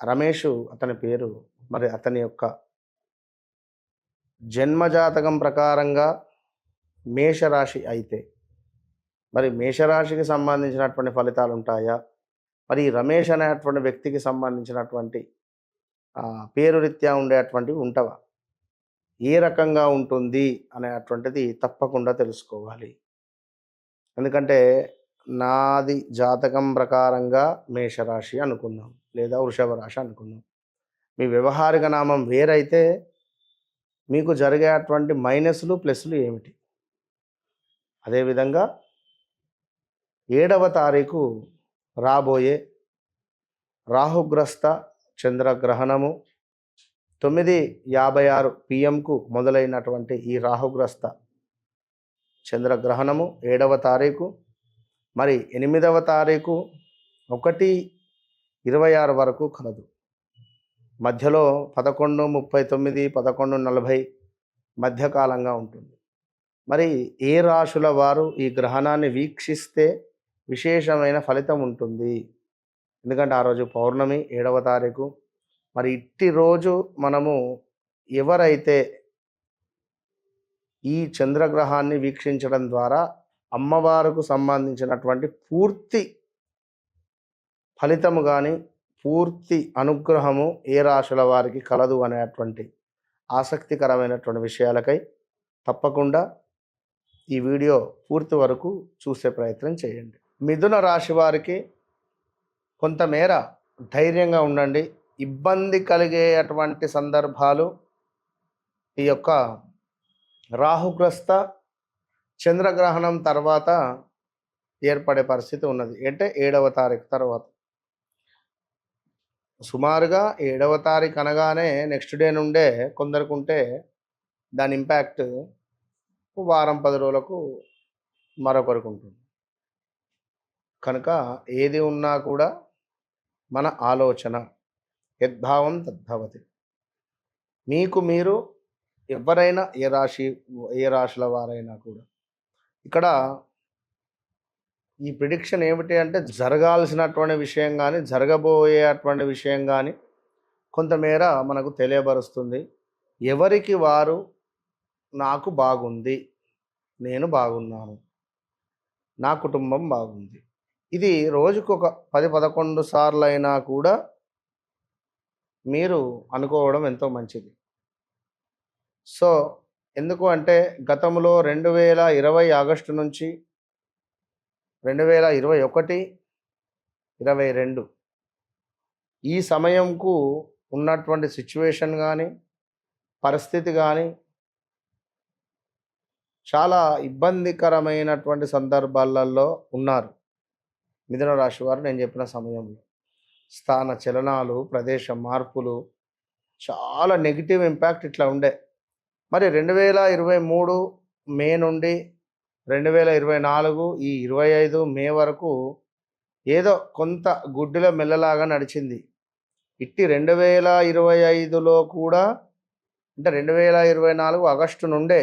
రమేష్ అతని పేరు మరి అతని యొక్క జన్మజాతకం ప్రకారంగా మేషరాశి అయితే మరి మేషరాశికి సంబంధించినటువంటి ఫలితాలు ఉంటాయా మరి రమేష్ అనేటువంటి వ్యక్తికి సంబంధించినటువంటి పేరు రీత్యా ఉండేటువంటివి ఉంటవా? ఏ రకంగా ఉంటుంది అనేటువంటిది తప్పకుండా తెలుసుకోవాలి. ఎందుకంటే నాది జాతకం ప్రకారంగా మేషరాశి అనుకుందాం. లేదా వృషభ రాశి అనుకుందాం. మీ వ్యవహారిక నామం వేరైతే మీకు జరిగేటువంటి మైనస్లు ప్లస్లు ఏమిటి? అదేవిధంగా ఏడవ తారీఖు రాబోయే రాహుగ్రస్త చంద్రగ్రహణము తొమ్మిది యాభై ఆరు పిఎంకు మొదలైనటువంటి ఈ రాహుగ్రస్త చంద్రగ్రహణము ఏడవ తారీఖు మరి ఎనిమిదవ తారీఖు ఒకటి ఇరవై ఆరు వరకు కలదు. మధ్యలో పదకొండు ముప్పై తొమ్మిది పదకొండు నలభై మధ్యకాలంగా ఉంటుంది. మరి ఏ రాశుల వారు ఈ గ్రహణాన్ని వీక్షిస్తే విశేషమైన ఫలితం ఉంటుంది? ఎందుకంటే ఆ రోజు పౌర్ణమి ఏడవ తారీఖు. మరి ఇట్టి రోజు మనము ఎవరైతే ఈ చంద్రగ్రహాన్ని వీక్షించడం ద్వారా అమ్మవారుకు సంబంధించినటువంటి పూర్తి ఫలితము కానీ పూర్తి అనుగ్రహము ఏ రాశుల వారికి కలదు అనేటువంటి ఆసక్తికరమైనటువంటి విషయాలకై తప్పకుండా ఈ వీడియో పూర్తి వరకు చూసే ప్రయత్నం చేయండి. మిథున రాశి వారికి కొంతమేర ధైర్యంగా ఉండండి. ఇబ్బంది కలిగే అటువంటి సందర్భాలు ఈ యొక్క రాహుగ్రస్త చంద్రగ్రహణం తర్వాత ఏర్పడే పరిస్థితి ఉన్నది. అంటే ఏడవ తారీఖు తర్వాత. సుమారుగా ఏడవ తారీఖు అనగానే నెక్స్ట్ డే నుండే కొందరికి ఉంటే దాని ఇంపాక్ట్ వారం పది రోజులకు మరొకరికి ఉంటుంది. కనుక ఏది ఉన్నా కూడా మన ఆలోచన యద్భావం తద్భవతి. మీకు మీరు ఎవరైనా ఏ రాశి ఏ రాశుల వారైనా కూడా ఇక్కడ ఈ ప్రిడిక్షన్ ఏమిటి అంటే జరగాల్సినటువంటి విషయం కానీ జరగబోయేటువంటి విషయం కానీ కొంతమేర మనకు తెలియబరుస్తుంది. ఎవరికి వారు నాకు బాగుంది నేను బాగున్నాను నా కుటుంబం బాగుంది. ఇది రోజుకు ఒక పది పదకొండు సార్లు అయినా కూడా మీరు అనుకోవడం ఎంతో మంచిది. సో ఎందుకు అంటే గతంలో రెండు వేల ఇరవై ఆగస్టు నుంచి రెండు వేల ఇరవై ఒకటి ఇరవై రెండు. ఈ సమయంకు ఉన్నటువంటి సిచ్యువేషన్ కానీ పరిస్థితి కానీ చాలా ఇబ్బందికరమైనటువంటి సందర్భాలలో ఉన్నారు. మిథున రాశి వారు నేను చెప్పిన సమయంలో. స్థాన చలనాలు ప్రదేశ మార్పులు చాలా నెగిటివ్ ఇంపాక్ట్ ఇట్లా ఉండే. మరి రెండు వేల ఇరవై మూడు మే నుండి రెండు వేల ఇరవై నాలుగు ఈ ఇరవై ఐదు మే వరకు ఏదో కొంత గుడ్డిలో మెల్లలాగా నడిచింది. ఇట్టి రెండు వేల ఇరవై ఐదులో కూడా అంటే రెండు వేల ఇరవై నాలుగు ఆగస్టు నుండే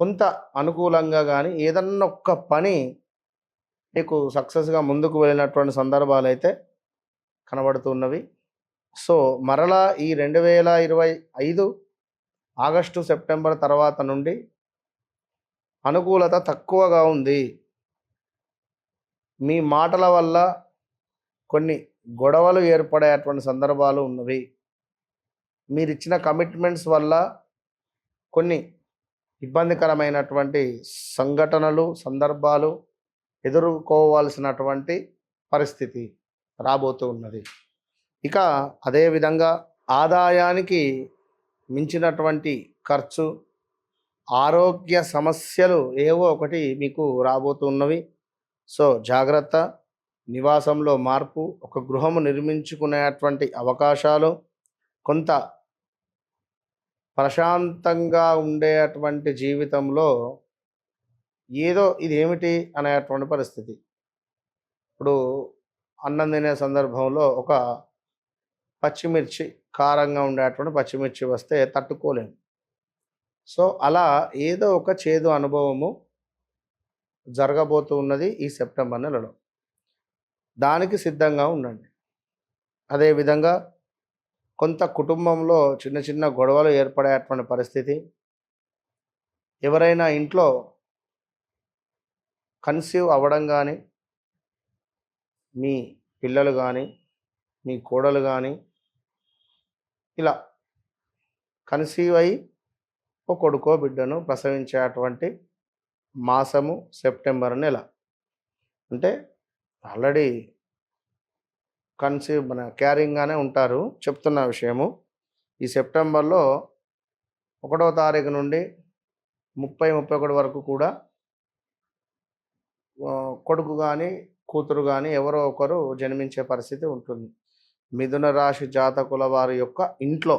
కొంత అనుకూలంగా కానీ ఏదన్నా ఒక్క పని మీకు సక్సెస్గా ముందుకు వెళ్ళినటువంటి సందర్భాలు అయితే కనబడుతున్నవి సో మరలా ఈ రెండు వేల ఇరవై ఐదు ఆగస్టు సెప్టెంబర్ తర్వాత నుండి అనుకూలత తక్కువగా ఉంది. మీ మాటల వల్ల కొన్ని గొడవలు ఏర్పడేటువంటి సందర్భాలు ఉన్నవి. మీరు ఇచ్చిన కమిట్మెంట్స్ వల్ల కొన్ని ఇబ్బందికరమైనటువంటి సంఘటనలు సందర్భాలు ఎదుర్కోవాల్సినటువంటి పరిస్థితి రాబోతూ ఉన్నది. ఇక అదేవిధంగా ఆదాయానికి మించినటువంటి ఖర్చు ఆరోగ్య సమస్యలు ఏవో ఒకటి మీకు రాబోతున్నవి. సో జాగ్రత్త. నివాసంలో మార్పు ఒక గృహము నిర్మించుకునేటువంటి అవకాశాలు కొంత ప్రశాంతంగా ఉండేటువంటి జీవితంలో ఏదో ఇది ఏమిటి అనేటువంటి పరిస్థితి. ఇప్పుడు అన్నం తినే సందర్భంలో ఒక పచ్చిమిర్చి కారంగా ఉండేటువంటి పచ్చిమిర్చి వస్తే తట్టుకోలేము. సో అలా ఏదో ఒక చేదు అనుభవము జరగబోతూ ఉన్నది ఈ సెప్టెంబర్ నెలలో. దానికి సిద్ధంగా ఉండండి. అదేవిధంగా కొంత కుటుంబంలో చిన్న చిన్న గొడవలు ఏర్పడేటువంటి పరిస్థితి. ఎవరైనా ఇంట్లో కన్సీవ్ అవ్వడం కానీ మీ పిల్లలు కానీ మీ కోడలు కానీ ఇలా కన్సీవ్ అయి ఒక కొడుకో బిడ్డను ప్రసవించేటువంటి మాసము సెప్టెంబర్ నెల. అంటే ఆల్రెడీ కన్సీవ్ మన క్యారింగ్గానే ఉంటారు చెప్తున్న విషయము. ఈ సెప్టెంబర్లో ఒకటో తారీఖు నుండి ముప్పై ముప్పై ఒకటి వరకు కూడా కొడుకు కానీ కూతురు కానీ ఎవరో ఒకరు జన్మించే పరిస్థితి ఉంటుంది. మిథున రాశి జాతకుల వారి యొక్క ఇంట్లో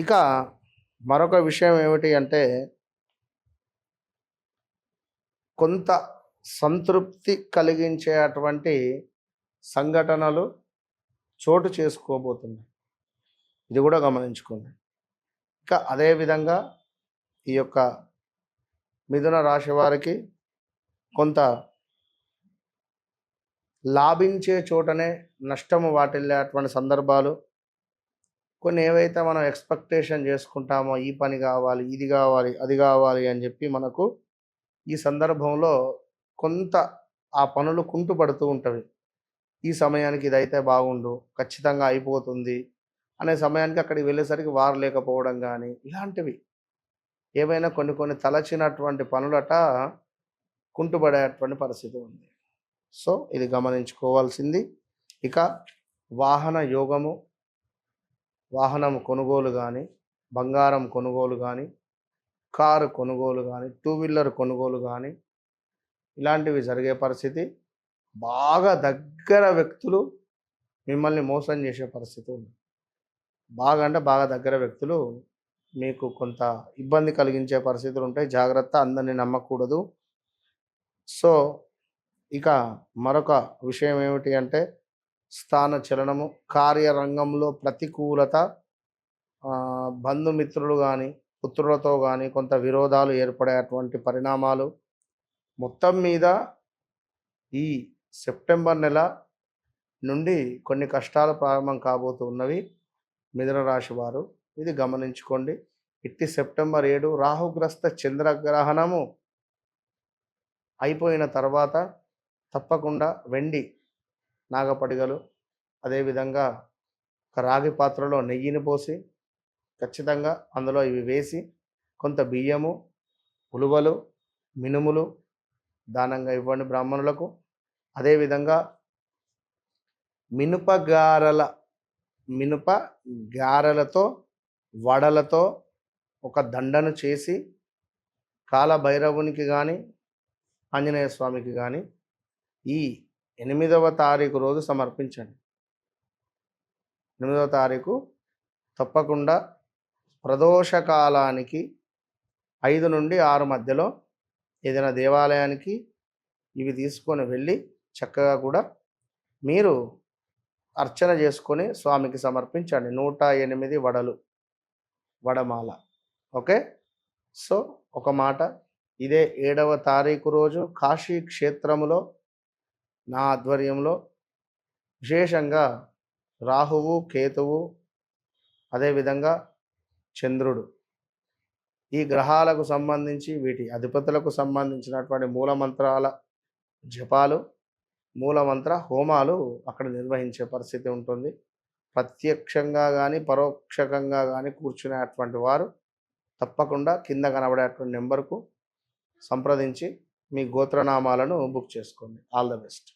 ఇక మరొక విషయం ఏమిటి అంటే కొంత సంతృప్తి కలిగించే అటువంటి సంఘటనలు చోటు చేసుకోబోతున్నాయి. ఇది కూడా గమనించుకోండి. ఇక అదేవిధంగా ఈ యొక్క మిథున రాశి వారికి కొంత లాభించే చోటనే నష్టము వాటిల్లేటువంటి సందర్భాలు కొన్ని ఏవైతే మనం ఎక్స్పెక్టేషన్ చేసుకుంటామో ఈ పని కావాలి ఇది కావాలి అది కావాలి అని చెప్పి మనకు ఈ సందర్భంలో కొంత ఆ పనులు కుంటుపడుతూ ఉంటవి. ఈ సమయానికి ఇదైతే బాగుండు ఖచ్చితంగా అయిపోతుంది అనే సమయానికి అక్కడికి వెళ్ళేసరికి వారు లేకపోవడం కానీ ఇలాంటివి. ఏమైనా కొన్ని కొన్ని తలచినటువంటి పనులట కుంటుపడేటువంటి పరిస్థితి ఉంది. సో ఇది గమనించుకోవాల్సింది. ఇక వాహన యోగము వాహనం కొనుగోలు కానీ బంగారం కొనుగోలు కానీ కారు కొనుగోలు కానీ టూ వీలర్ కొనుగోలు కానీ ఇలాంటివి జరిగే పరిస్థితి. బాగా దగ్గర వ్యక్తులు మిమ్మల్ని మోసం చేసే పరిస్థితి ఉంది. బాగా అంటే బాగా దగ్గర వ్యక్తులు మీకు కొంత ఇబ్బంది కలిగించే పరిస్థితులు ఉంటాయి. జాగ్రత్త అందరినీ నమ్మకూడదు. సో ఇక మరొక విషయం ఏమిటి అంటే స్థాన చలనము కార్యరంగంలో ప్రతికూలత బంధుమిత్రులు కానీ పుత్రులతో కానీ కొంత విరోధాలు ఏర్పడేటువంటి పరిణామాలు మొత్తం మీద ఈ సెప్టెంబర్ నెల నుండి కొన్ని కష్టాలు ప్రారంభం కాబోతూ ఉన్నవి మిథున రాశి వారు. ఇది గమనించుకోండి. ఇట్టి సెప్టెంబర్ ఏడు రాహుగ్రస్త చంద్రగ్రహణము అయిపోయిన తర్వాత తప్పకుండా వెండి నాగపడిగలు. అదేవిధంగా ఒక రాగి పాత్రలో నెయ్యిని పోసి ఖచ్చితంగా అందులో ఇవి వేసి కొంత బియ్యము ఉలువలు మినుములు దానంగా ఇవ్వండి బ్రాహ్మణులకు. అదేవిధంగా మినుప గారెల మినుప గారెలతో వడలతో ఒక దండను చేసి కాలభైరవునికి కానీ ఆంజనేయ స్వామికి కానీ ఈ ఎనిమిదవ తారీఖు రోజు సమర్పించండి. ఎనిమిదవ తారీఖు తప్పకుండా ప్రదోషకాలానికి ఐదు నుండి ఆరు మధ్యలో ఏదైనా దేవాలయానికి ఇవి తీసుకొని వెళ్ళి చక్కగా కూడా మీరు అర్చన చేసుకొని స్వామికి సమర్పించండి. నూట ఎనిమిది వడలు వడమాల. ఓకే? సో ఒక మాట. ఇదే ఏడవ తారీఖు రోజు కాశీ క్షేత్రములో నా ఆధ్వర్యంలో విశేషంగా రాహువు కేతువు అదేవిధంగా చంద్రుడు ఈ గ్రహాలకు సంబంధించి వీటి అధిపతులకు సంబంధించినటువంటి మూలమంత్రాల జపాలు మూలమంత్ర హోమాలు అక్కడ నిర్వహించే పరిస్థితి ఉంటుంది. ప్రత్యక్షంగా కానీ పరోక్షకంగా కానీ కూర్చునేటువంటి వారు తప్పకుండా కింద కనబడేటువంటి నెంబర్కు సంప్రదించి మీ గోత్రనామాలను బుక్ చేసుకోండి. All the best.